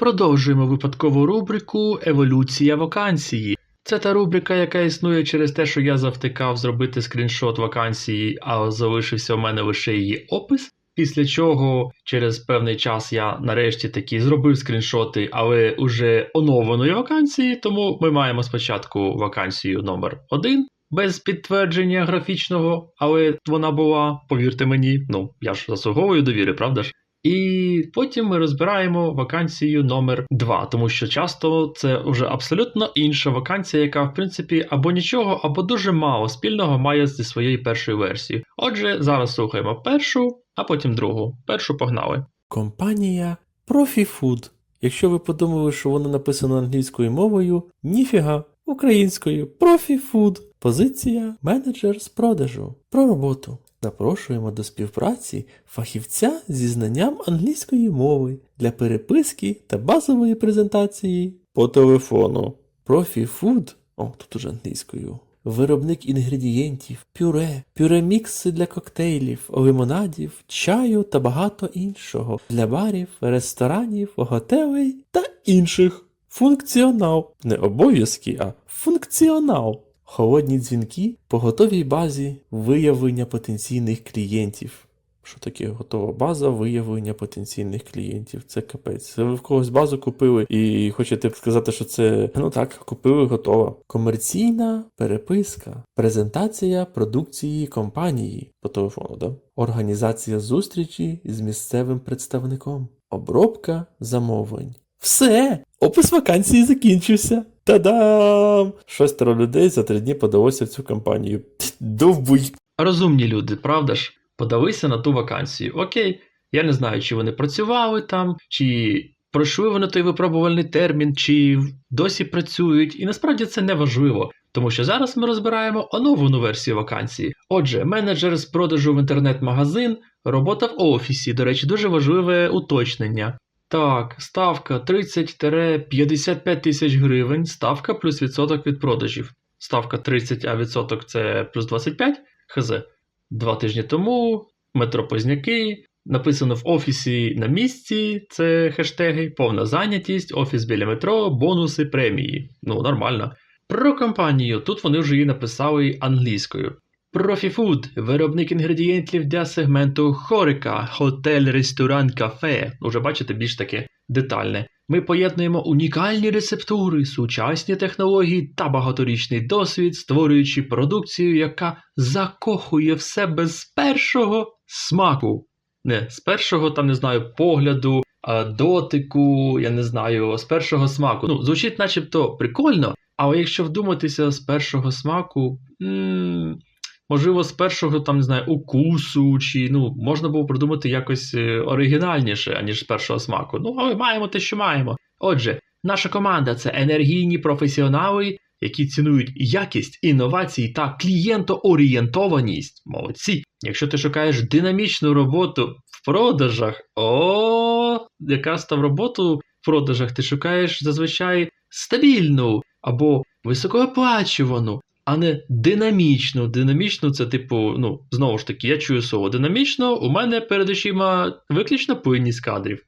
Продовжуємо випадкову рубрику Еволюція вакансії. Це та рубрика, яка існує через те, що я завтикав зробити скріншот вакансії, а залишився в мене лише її опис. Після чого через певний час я нарешті таки зробив скріншоти, але уже оновленої вакансії, тому ми маємо спочатку вакансію номер 1 без підтвердження графічного, але вона була, повірте мені, ну я ж заслуговую довіри, правда ж? І потім ми розбираємо вакансію номер 2, тому що часто це вже абсолютно інша вакансія, яка в принципі або нічого, або дуже мало спільного має зі своєю першою версією. Отже, зараз слухаємо першу, а потім другу. Першу погнали. Компанія ProfiFood. Якщо ви подумали, що воно написано англійською мовою, ніфіга, українською ProfiFood. Позиція менеджер з продажу. Про роботу. Запрошуємо до співпраці фахівця зі знанням англійської мови для переписки та базової презентації по телефону. ProfiFood, о, тут уже англійською. Виробник інгредієнтів, пюре, пюре-мікси для коктейлів, лимонадів, чаю та багато іншого для барів, ресторанів, готелей та інших. Функціонал. Не обов'язки, а функціонал. Холодні дзвінки по готовій базі виявлення потенційних клієнтів. Що таке готова база виявлення потенційних клієнтів? Це капець. Ви в когось базу купили і хочете сказати, що це ну так, купили готова. Комерційна переписка, презентація продукції компанії по телефону, да? організація зустрічі з місцевим представником, обробка замовлень. Все! Опис вакансії закінчився. Та-дам! Шестеро людей за три дні подалося в цю компанію. Довбуй! Розумні люди, правда ж? Подалися на ту вакансію. Окей, я не знаю, чи вони працювали там, чи пройшли вони той випробувальний термін, чи досі працюють. І насправді це не важливо, тому що зараз ми розбираємо оновлену версію вакансії. Отже, менеджер з продажу в інтернет-магазин, робота в офісі, до речі, дуже важливе уточнення. Так, ставка 30-55 тисяч гривень, ставка плюс відсоток від продажів. Ставка 30, а відсоток це плюс 25 хз. Два тижні тому, метро Позняки, написано в офісі на місці, це хештеги, повна зайнятість, офіс біля метро, бонуси, премії. Ну, нормально. Про компанію тут вони вже її написали англійською. ProfiFood – виробник інгредієнтів для сегменту хорика, хотель, ресторан, кафе. Уже бачите, більш таке детальне. Ми поєднуємо унікальні рецептури, сучасні технології та багаторічний досвід, створюючи продукцію, яка закохує в себе з першого смаку. Не з першого, там не знаю, погляду, дотику, я не знаю, з першого смаку. Ну, звучить начебто прикольно, але якщо вдуматися з першого смаку. м Можливо, з першого там не знаю, укусу, чи ну можна було придумати якось е, оригінальніше, аніж з першого смаку. Ну, але маємо те, що маємо. Отже, наша команда це енергійні професіонали, які цінують якість, інновації та клієнтоорієнтованість. Молодці. Якщо ти шукаєш динамічну роботу в продажах, о, якраз там роботу в продажах ти шукаєш зазвичай стабільну або високооплачувану а не динамічно. Динамічно це, типу, ну, знову ж таки, я чую слово динамічно, у мене перед очима виключно плинність кадрів.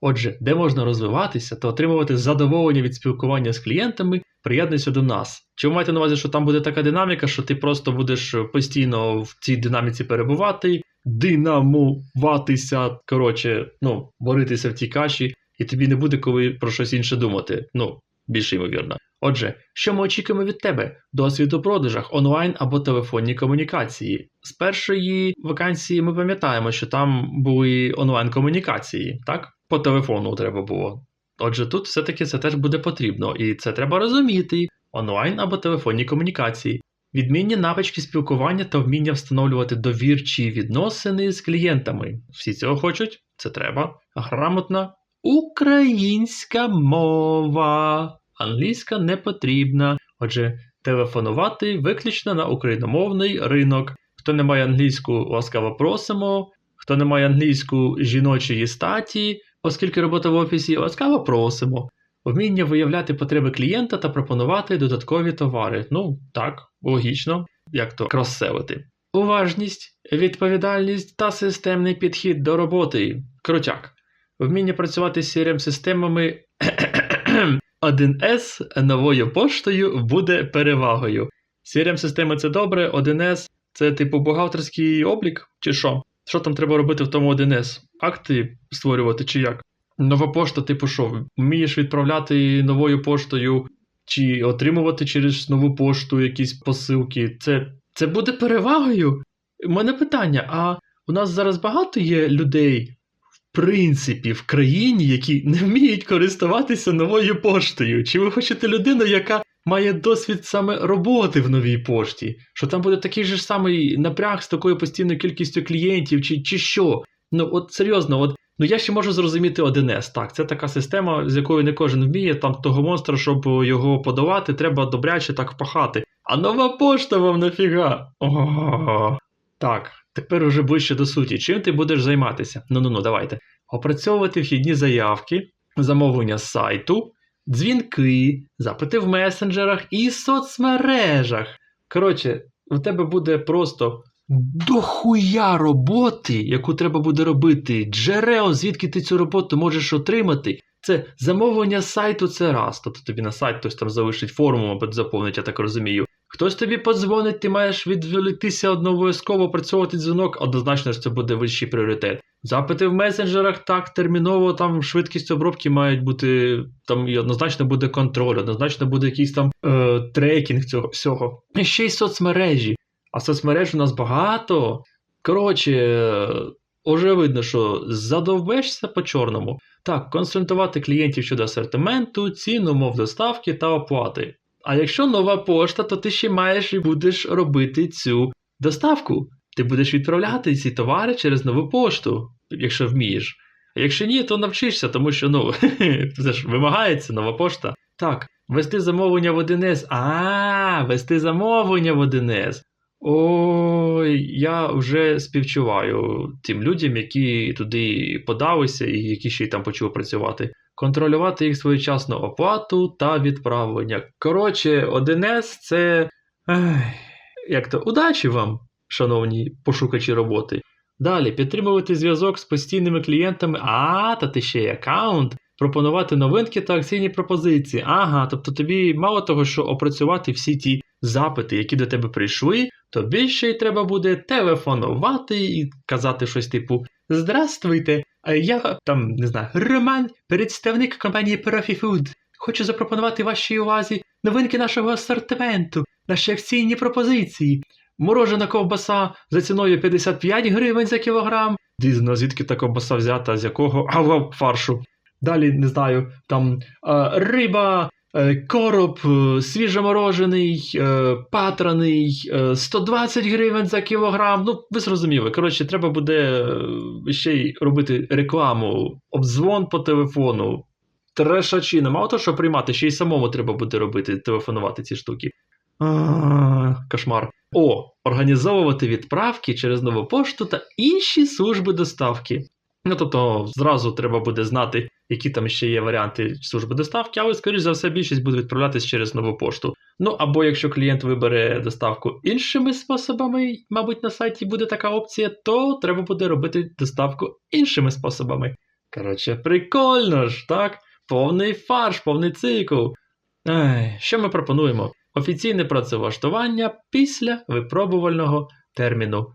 Отже, де можна розвиватися та отримувати задоволення від спілкування з клієнтами, приєднуйся до нас. Чи ви маєте на увазі, що там буде така динаміка, що ти просто будеш постійно в цій динаміці перебувати, динамуватися, коротше, ну, боритися в цій каші, і тобі не буде коли про щось інше думати. Ну, більш ймовірно. Отже, що ми очікуємо від тебе? Досвід у продажах, онлайн або телефонні комунікації. З першої вакансії ми пам'ятаємо, що там були онлайн-комунікації, так? По телефону треба було. Отже, тут все-таки це теж буде потрібно, і це треба розуміти: онлайн або телефонні комунікації. Відмінні навички спілкування та вміння встановлювати довірчі відносини з клієнтами. Всі цього хочуть, це треба. Грамотна українська мова. Англійська не потрібна. Отже, телефонувати виключно на україномовний ринок. Хто не має англійську, ласкаво просимо. Хто не має англійську жіночої статі, оскільки робота в офісі, ласкаво просимо. Вміння виявляти потреби клієнта та пропонувати додаткові товари. Ну, так, логічно, як то кросселити. Уважність, відповідальність та системний підхід до роботи. Крутяк. Вміння працювати з crm системами 1С новою поштою буде перевагою. crm система це добре, 1С це типу бухгалтерський облік, чи що? Що там треба робити в тому 1С? Акти створювати чи як? Нова пошта, типу, що? Вмієш відправляти новою поштою чи отримувати через нову пошту якісь посилки. Це, це буде перевагою? У мене питання: а у нас зараз багато є людей, принципі, в країні, які не вміють користуватися новою поштою? Чи ви хочете людину, яка має досвід саме роботи в новій пошті? Що там буде такий же ж самий напряг з такою постійною кількістю клієнтів, чи, чи що? Ну, от серйозно, от. Ну, я ще можу зрозуміти 1С. Так, це така система, з якою не кожен вміє. Там того монстра, щоб його подавати, треба добряче так впахати. А нова пошта вам нафіга? О, так, тепер уже ближче до суті. Чим ти будеш займатися? Ну ну ну, давайте. Опрацьовувати вхідні заявки, замовлення з сайту, дзвінки, запити в месенджерах і соцмережах. Коротше, у тебе буде просто дохуя роботи, яку треба буде робити. Джерел, звідки ти цю роботу можеш отримати. Це замовлення сайту це раз. Тобто тобі на сайт хтось там залишить форму, мабуть, заповнить, я так розумію. Хтось тобі подзвонить, ти маєш відволіктися обов'язково працювати дзвінок, однозначно ж це буде вищий пріоритет. Запити в месенджерах так терміново, там швидкість обробки мають бути, там і однозначно буде контроль, однозначно буде якийсь там е, трекінг цього всього. І ще й соцмережі. А соцмереж у нас багато. Коротше, е, уже видно, що задовбешся по чорному. Так, консультувати клієнтів щодо асортименту, цін, умов доставки та оплати. А якщо нова пошта, то ти ще маєш і будеш робити цю доставку. Ти будеш відправляти ці товари через нову пошту, якщо вмієш. А якщо ні, то навчишся, тому що ну, це ж вимагається нова пошта. Так, вести замовлення в 1С. А, вести замовлення в 1С. Ой, я вже співчуваю тим людям, які туди подалися і які ще й там почали працювати. Контролювати їх своєчасну оплату та відправлення. Коротше, 1С це. Як то, удачі вам, шановні пошукачі роботи. Далі підтримувати зв'язок з постійними клієнтами, а, та ти ще й аккаунт, пропонувати новинки та акційні пропозиції. Ага, тобто тобі мало того, що опрацювати всі ті запити, які до тебе прийшли, тобі ще й треба буде телефонувати і казати щось типу Здравствуйте, я там не знаю, Роман, представник компанії ProfiFood. Хочу запропонувати вашій увазі новинки нашого асортименту, наші акційні пропозиції. Морожена ковбаса за ціною 55 гривень за кілограм. Дізно, звідки та ковбаса взята, з якого ава фаршу. Далі не знаю, там е, риба, короб, е, свіжоморожений, е, патраний, е, 120 гривень за кілограм. Ну, ви зрозуміли. Коротше, треба буде е, ще й робити рекламу, обдзвон по телефону. Трешачина. Мало того, що приймати, ще й самому треба буде робити, телефонувати ці штуки. Кошмар. О, організовувати відправки через нову пошту та інші служби доставки. Ну, тобто, зразу треба буде знати, які там ще є варіанти служби доставки, але, скоріш за все, більшість буде відправлятись через нову пошту. Ну, або якщо клієнт вибере доставку іншими способами, мабуть, на сайті буде така опція, то треба буде робити доставку іншими способами. Коротше, прикольно ж, так? Повний фарш, повний цикл. Ай, що ми пропонуємо? Офіційне працевлаштування після випробувального терміну.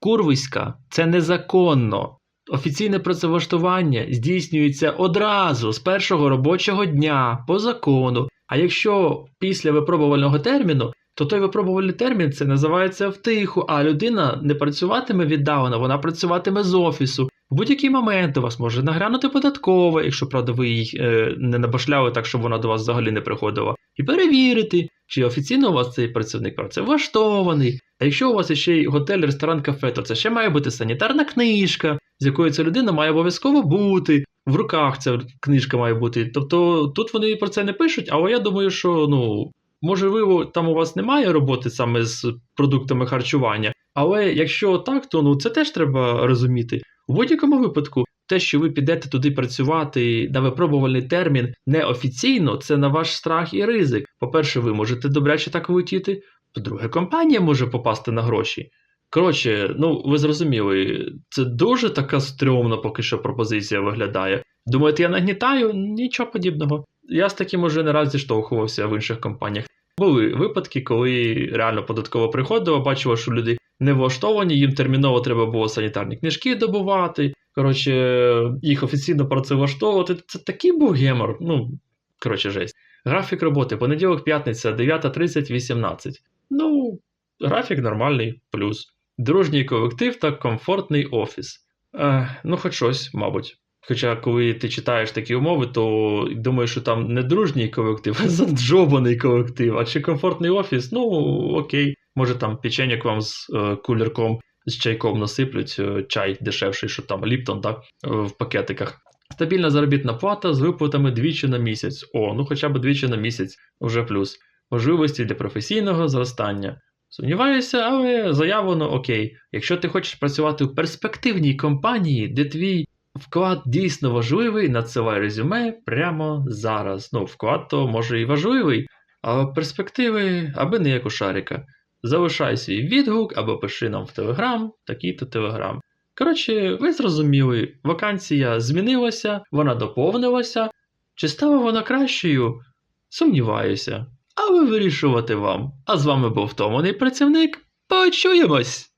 Курвиська це незаконно. Офіційне працевлаштування здійснюється одразу з першого робочого дня по закону. А якщо після випробувального терміну, то той випробувальний термін це називається втиху, а людина не працюватиме віддалено, вона працюватиме з офісу. В будь-який момент у вас може нагрянути податкова, якщо правда ви її е, не набашляли так, щоб вона до вас взагалі не приходила, і перевірити, чи офіційно у вас цей працівник працевлаштований. А якщо у вас ще й готель, ресторан, кафе, то це ще має бути санітарна книжка, з якою ця людина має обов'язково бути. В руках ця книжка має бути. Тобто тут вони про це не пишуть, але я думаю, що ну. Можливо, там у вас немає роботи саме з продуктами харчування, але якщо так, то ну це теж треба розуміти. У будь-якому випадку, те, що ви підете туди працювати на випробувальний термін неофіційно, це на ваш страх і ризик. По-перше, ви можете добряче так влетіти, по-друге, компанія може попасти на гроші. Коротше, ну ви зрозуміли, це дуже така стрьомна поки що пропозиція виглядає. Думаєте, я нагнітаю? Нічого подібного. Я з таким уже не раз зіштовхувався в інших компаніях. Були випадки, коли реально податково приходило, бачило, що люди не влаштовані, їм терміново треба було санітарні книжки добувати. Коротше, їх офіційно працевлаштовувати. Це такий був гемор. Ну, коротше, жесть. Графік роботи понеділок, п'ятниця, 9.30, 18. Ну, графік нормальний, плюс. Дружній колектив та комфортний офіс. Е, ну, хоч щось, мабуть. Хоча, коли ти читаєш такі умови, то думаєш, що там не дружній колектив, а заджобаний колектив. А чи комфортний офіс? Ну, окей. Може там печеньок вам з е, кулерком, з чайком насиплють, е, чай дешевший, що там Ліптон, так, е, в пакетиках. Стабільна заробітна плата з виплатами двічі на місяць. О, ну хоча б двічі на місяць, вже плюс. Можливості для професійного зростання. Сумніваюся, але заявлено окей. Якщо ти хочеш працювати в перспективній компанії, де твій вклад дійсно важливий, надсилай резюме прямо зараз. Ну, вклад то може і важливий, а перспективи аби не як у шарика. Залишай свій відгук або пиши нам в Телеграм, такий-то Телеграм. Коротше, ви зрозуміли, вакансія змінилася, вона доповнилася. Чи стала вона кращою? Сумніваюся. Але вирішувати вам. А з вами був втомлений працівник. Почуємось!